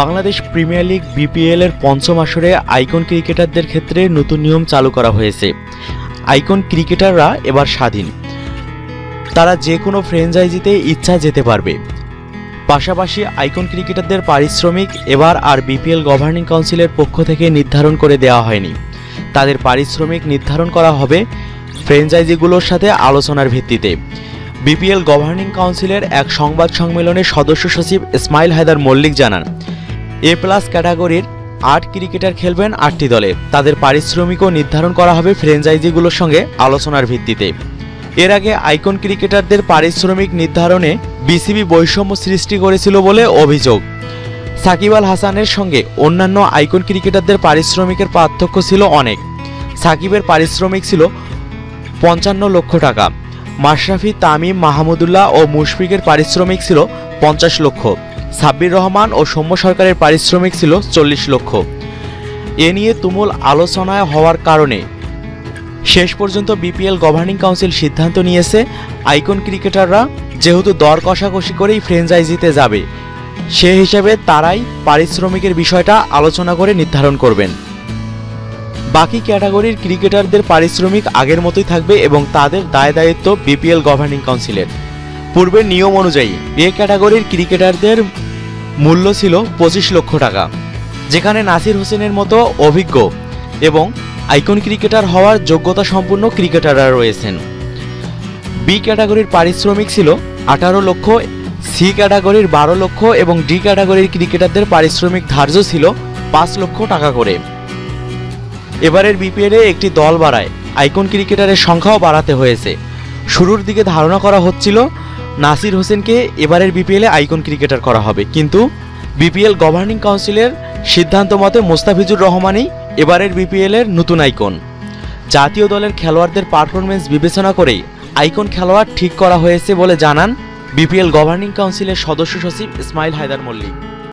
Bangladesh premier league BPL এর পঞ্চম আসরে আইকন ক্রিকেটারদের ক্ষেত্রে নতুন নিয়ম চালু করা হয়েছে। আইকন ক্রিকেটাররা এবার স্বাধীন। তারা যে কোনো ফ্র্যাঞ্চাইজিতে ইচ্ছা যেতে পারবে। পাশাপাশি আইকন ক্রিকেটারদের পারিশ্রমিক এবার আর বিপিএল গভর্নিং কাউন্সিলের পক্ষ থেকে নির্ধারণ করে দেওয়া হয়নি। তাদের পারিশ্রমিক নির্ধারণ করা হবে ফ্র্যাঞ্চাইজিগুলোর সাথে আলোচনার ভিত্তিতে। বিপিএল গভর্নিং কাউন্সিলের এক সংবাদ সম্মেলনে সদস্য সচিব ইসমাইল হায়দার মল্লিক জানান এ প্লাস ক্যাটাগরির আট ক্রিকেটার খেলবেন আটটি দলে। তাদের পারিশ্রমিকও নির্ধারণ করা হবে ফ্র্যাঞ্চাইজিগুলোর সঙ্গে আলোচনার ভিত্তিতে। এর আগে আইকন ক্রিকেটারদের পারিশ্রমিক নির্ধারণে বিসিবি বৈষম্য সৃষ্টি করেছিল বলে অভিযোগ। সাকিব আল হাসানের সঙ্গে অন্যান্য আইকন ক্রিকেটারদের পারিশ্রমিকের পার্থক্য ছিল অনেক। সাকিবের পারিশ্রমিক ছিল পঞ্চান্ন লক্ষ টাকা। মাশরাফি, তামিম, মাহমুদুল্লাহ ও মুশফিকের পারিশ্রমিক ছিল পঞ্চাশ লক্ষ। সাব্বির রহমান ও সৌম্য সরকারের পারিশ্রমিক ছিল চল্লিশ লক্ষ। এ নিয়ে তুমুল আলোচনায় হওয়ার কারণে শেষ পর্যন্ত বিপিএল গভর্নিং কাউন্সিল সিদ্ধান্ত নিয়েছে আইকন ক্রিকেটাররা যেহেতু দর কষাকষি করেই ফ্র্যাঞ্চাইজিতে যাবে, সে হিসেবে তারাই পারিশ্রমিকের বিষয়টা আলোচনা করে নির্ধারণ করবেন। বাকি ক্যাটাগরির ক্রিকেটারদের পারিশ্রমিক আগের মতোই থাকবে এবং তাদের দায় দায়িত্ব বিপিএল গভর্নিং কাউন্সিলের। পূর্বের নিয়ম অনুযায়ী এ ক্যাটাগরির ক্রিকেটারদের মূল্য ছিল পঁচিশ লক্ষ টাকা, যেখানে নাসির হোসেনের মতো অভিজ্ঞ এবং আইকন ক্রিকেটার হওয়ার যোগ্যতা সম্পন্ন ক্রিকেটাররা রয়েছেন। বি ক্যাটাগরির পারিশ্রমিক ছিল আঠারো লক্ষ সি ক্যাটাগরির বারো লক্ষ এবং ডি ক্যাটাগরির ক্রিকেটারদের পারিশ্রমিক ধার্য ছিল পাঁচ লক্ষ টাকা করে। এবারের বিপিএলে একটি দল বাড়ায়, আইকন ক্রিকেটারের সংখ্যাও বাড়াতে হয়েছে। শুরুর দিকে ধারণা করা হচ্ছিল নাসির হোসেনকে এবারের বিপিএলে আইকন ক্রিকেটার করা হবে। কিন্তু বিপিএল গভর্নিং কাউন্সিলের সিদ্ধান্ত মতে মোস্তাফিজুর রহমানই এবারের বিপিএলের নতুন আইকন। জাতীয় দলের খেলোয়াড়দের পারফরমেন্স বিবেচনা করেই আইকন খেলোয়াড় ঠিক করা হয়েছে বলে জানান বিপিএল গভর্নিং কাউন্সিলের সদস্য সচিব ইসমাইল হায়দার মল্লিক।